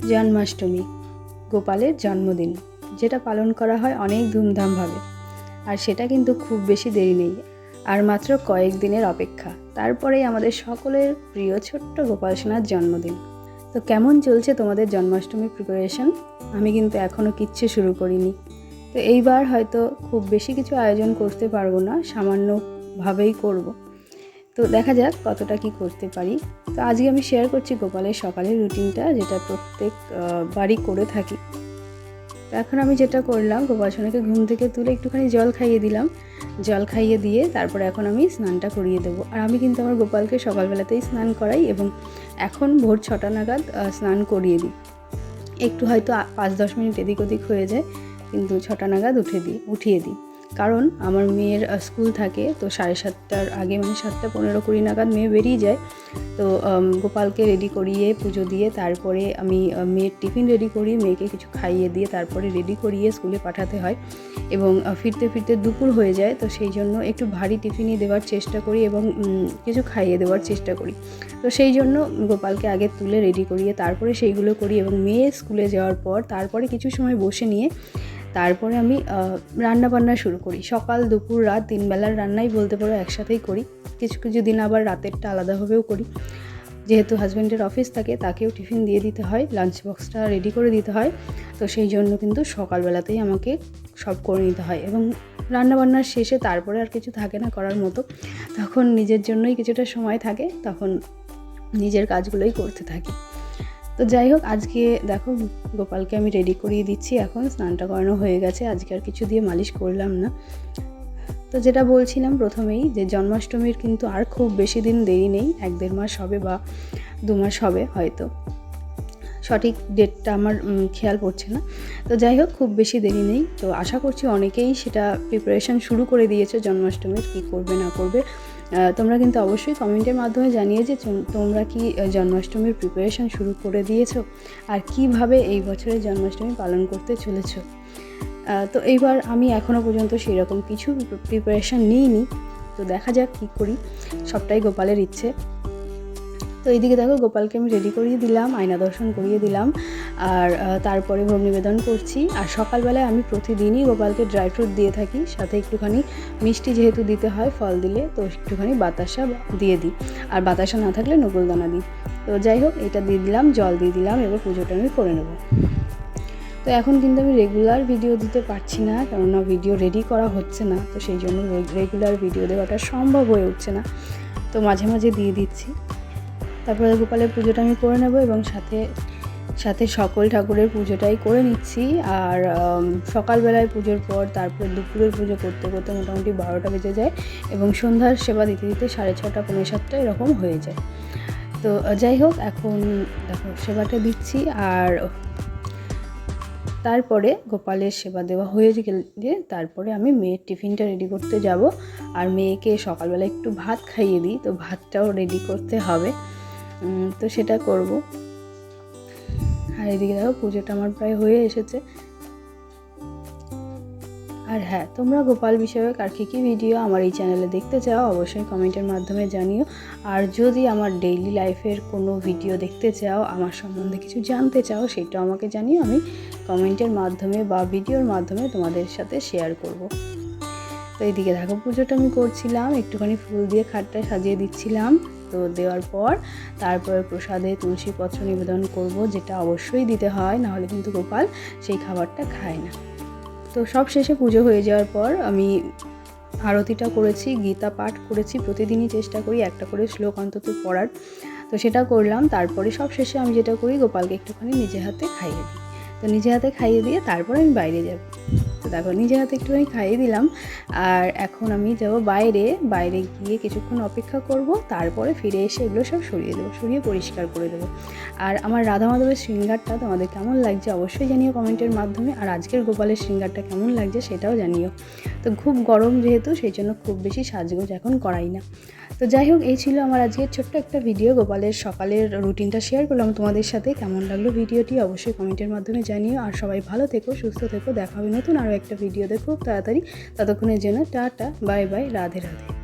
জন্মাষ্টমী, গোপালের জন্মদিন, যেটা পালন করা হয় অনেক ধুমধামভাবে। আর সেটা কিন্তু খুব বেশি দেরি নেই, আর মাত্র কয়েক দিনের অপেক্ষা। তারপরেই আমাদের সকলের প্রিয় ছোট্ট গোপাল সোনার জন্মদিন। তো কেমন চলছে তোমাদের জন্মাষ্টমীর প্রিপারেশন আমি কিন্তু এখনও কিচ্ছু শুরু করিনি। তো এইবার হয়তো খুব বেশি কিছু আয়োজন করতে পারব না, সামান্যভাবেই করব। তো দেখা যাক কতটা কি করতে পারি। তো আজকে আমি শেয়ার করছি গোপালের সকালের রুটিনটা যেটা প্রত্যেক বাড়ি করে থাকি। তো এখন আমি যেটা করলাম, গোপাল সোনাকে ঘুম থেকে তুলে একটুখানি জল খাইয়ে দিলাম। জল খাইয়ে দিয়ে তারপরে এখন আমি স্নানটা করিয়ে দেবো। আর আমি কিন্তু আমার গোপালকে সকালবেলাতেই স্নান করাই এবং এখন ভোর ছটা নাগাদ স্নান করিয়ে দিই। একটু হয়তো পাঁচ দশ মিনিট এদিক ওদিক হয়ে যায়, কিন্তু ছটা নাগাদ উঠে দিই, উঠিয়ে দিই। কারণ আমার মেয়ের স্কুল থাকে, তো সাড়ে সাতটার আগে মানে সাতটা পনেরো কুড়ি নাগাদ মেয়ে বেরিয়ে যায়। তো গোপালকে রেডি করিয়ে পুজো দিয়ে তারপরে আমি মেয়ের টিফিন রেডি করি মেয়েকে কিছু খাইয়ে দিয়ে তারপরে রেডি করিয়ে স্কুলে পাঠাতে হয় এবং ফিরতে ফিরতে দুপুর হয়ে যায়। তো সেই জন্য একটু ভারী টিফিনই দেওয়ার চেষ্টা করি এবং কিছু খাইয়ে দেওয়ার চেষ্টা করি। তো সেই জন্য গোপালকে আগে তুলে রেডি করিয়ে তারপরে সেইগুলো করি এবং মেয়ে স্কুলে যাওয়ার পর তারপরে কিছু সময় বসে নিয়ে তারপরে আমি রান্না বান্না শুরু করি। সকাল, দুপুর, রাত তিন বেলার রান্নাই বলতে পারো একসাথেই করি। কিছু কিছু দিন আবার রাতেরটা আলাদাভাবেও করি। যেহেতু হাজব্যান্ডের অফিস থাকে, তাকেও টিফিন দিয়ে দিতে হয়, লাঞ্চ বক্সটা রেডি করে দিতে হয়। তো সেই জন্য কিন্তু সকালবেলাতেই আমাকে সব করে নিতে হয় এবং রান্নাবান্নার শেষে তারপরে আর কিছু থাকে না করার মতো। তখন নিজের জন্যই কিছুটা সময় থাকে, তখন নিজের কাজগুলোই করতে থাকি। তো যাই হোক, আজকে দেখো গোপালকে আমি রেডি করিয়ে দিচ্ছি, এখন স্নানটা করানো হয়ে গেছে, আজকে আর কিছু দিয়ে মালিশ করলাম না। তো যেটা বলছিলাম প্রথমেই যে জন্মাষ্টমীর কিন্তু আর খুব বেশি দিন দেরি নেই, এক দেড় মাস হবে বা দু মাস হবে হয়তো। সঠিক ডেটটা আমার খেয়াল পড়ছে না। তো যাই হোক, খুব বেশি দেরি নেই। তো আশা করছি অনেকেই সেটা প্রিপারেশন শুরু করে দিয়েছে জন্মাষ্টমীর, কী করবে, না করবে। তোমরা কিন্তু অবশ্যই কমেন্টের মাধ্যমে জানিয়ে যে তোমরা কি জন্মাষ্টমীর প্রিপারেশন শুরু করে দিয়েছ? আর কীভাবে এই বছরের জন্মাষ্টমী পালন করতে চলেছো? তো এইবার আমি এখনও পর্যন্ত সেরকম কিছু প্রিপারেশন নিইনি। তো দেখা যাক কী করি। সবটাই গোপালের ইচ্ছে। তো এইদিকে দেখো, গোপালকে আমি রেডি করিয়ে দিলাম, আয়না দর্শন করিয়ে দিলাম, আর তারপরে ভোগ নিবেদন করছি। আর সকালবেলায় আমি প্রতিদিনই গোপালকে ড্রাই ফ্রুট দিয়ে থাকি, সাথে একটুখানি মিষ্টি যেহেতু দিতে হয় ফল দিলে, তো একটুখানি বাতাসা দিয়ে দিই। আর বাতাসা না থাকলে নকুলদানা দিই। তো যাই হোক, এটা দিয়ে দিলাম, জল দিয়ে দিলাম, এবার পুজোটা আমি করে নেব। তো এখন কিন্তু আমি রেগুলার ভিডিও দিতে পারছি না, কেননা ভিডিও রেডি করা হচ্ছে না, তো সেই জন্য রেগুলার ভিডিও দেওয়াটা সম্ভব হয়ে উঠছে না। তো মাঝে মাঝে দিয়ে দিচ্ছি। তারপরে গোপালের পুজোটা আমি করে নেব এবং সাথে সাথে সকল ঠাকুরের পুজোটাই করে নিচ্ছি। আর সকালবেলায় পুজোর পর তারপরে দুপুরের পুজো করতে করতে মোটামুটি বারোটা বেজে যায় এবং সন্ধ্যার সেবা দিতে দিতে সাড়ে ছটা, পৌনে সাতটা এরকম হয়ে যায়। তো যাই হোক, এখন দেখো সেবাটা দিচ্ছি আর তারপরে গোপালের সেবা দেওয়া হয়ে গেলে তারপরে আমি মেয়ের টিফিনটা রেডি করতে যাব। আর মেয়েকে সকালবেলা একটু ভাত খাইয়ে দিই, তো ভাতটাও রেডি করতে হবে। তো সেটা করব। আর এদিকে দেখো, পুজোটা আমার প্রায় হয়ে এসেছে। আর হ্যাঁ তোমরা গোপাল বিষয়ক আর কী কী ভিডিও আমার এই চ্যানেলে দেখতে চাও, অবশ্যই কমেন্টের মাধ্যমে জানিও। আর যদি আমার ডেইলি লাইফের কোনো ভিডিও দেখতে চাও, আমার সম্বন্ধে কিছু জানতে চাও সেটাও আমাকে জানিও, আমি কমেন্টের মাধ্যমে বা ভিডিওর মাধ্যমে তোমাদের সাথে শেয়ার করব। তো এইদিকে দেখো পুজোটা আমি করছিলাম, একটুখানি ফুল দিয়ে খাটটা সাজিয়ে দিচ্ছিলাম। তো দেওয়ার পর তারপরে প্রসাদে তুলসী পত্র নিবেদন করব, যেটা অবশ্যই দিতে হয়, নাহলে কিন্তু গোপাল সেই খাবারটা খায় না। তো সব শেষে পুজো হয়ে যাওয়ার পর আমি আরতিটা করেছি, গীতা পাঠ করেছি, প্রতিদিনই চেষ্টা করি একটা করে শ্লোক অন্তত পড়ার। তো সেটা করলাম, তারপরে সব শেষে আমি যেটা করি, গোপালকে একটুখানি নিজে হাতে খাইয়ে দিই। তো নিজে হাতে খাইয়ে দিয়ে তারপর আমি বাইরে যাব। তো দেখো, নিজে হাতে একটুখানি খাইয়ে দিলাম। আর এখন আমি যাব বাইরে। বাইরে গিয়ে কিছুক্ষণ অপেক্ষা করব। তারপরে ফিরে এসে এগুলো সব সরিয়ে দেবো, সরিয়ে পরিষ্কার করে দেবো। আর আমার রাধা মাধবের শৃঙ্গারটা তোমাদের কেমন লাগছে অবশ্যই জানিও কমেন্টের মাধ্যমে। আর আজকের গোপালের শৃঙ্গারটা কেমন লাগছে সেটাও জানিও। তো খুব গরম যেহেতু, সেই জন্য খুব বেশি সাজগোজ এখন করাই না। তো যাই হোক, এই ছিল আমার আজকের ছোট্ট একটা ভিডিও। গোপালের সকালের রুটিনটা শেয়ার করলাম তোমাদের সাথে। কেমন লাগল ভিডিওটি অবশ্যই কমেন্টের মাধ্যমে জানিও। আর সবাই ভালো থেকো, সুস্থ থেকো। দেখা হবে নতুন আরও একটা ভিডিও খুব তাড়াতাড়ি। ততক্ষণের জন্য tata bye bye Radhe Radhe.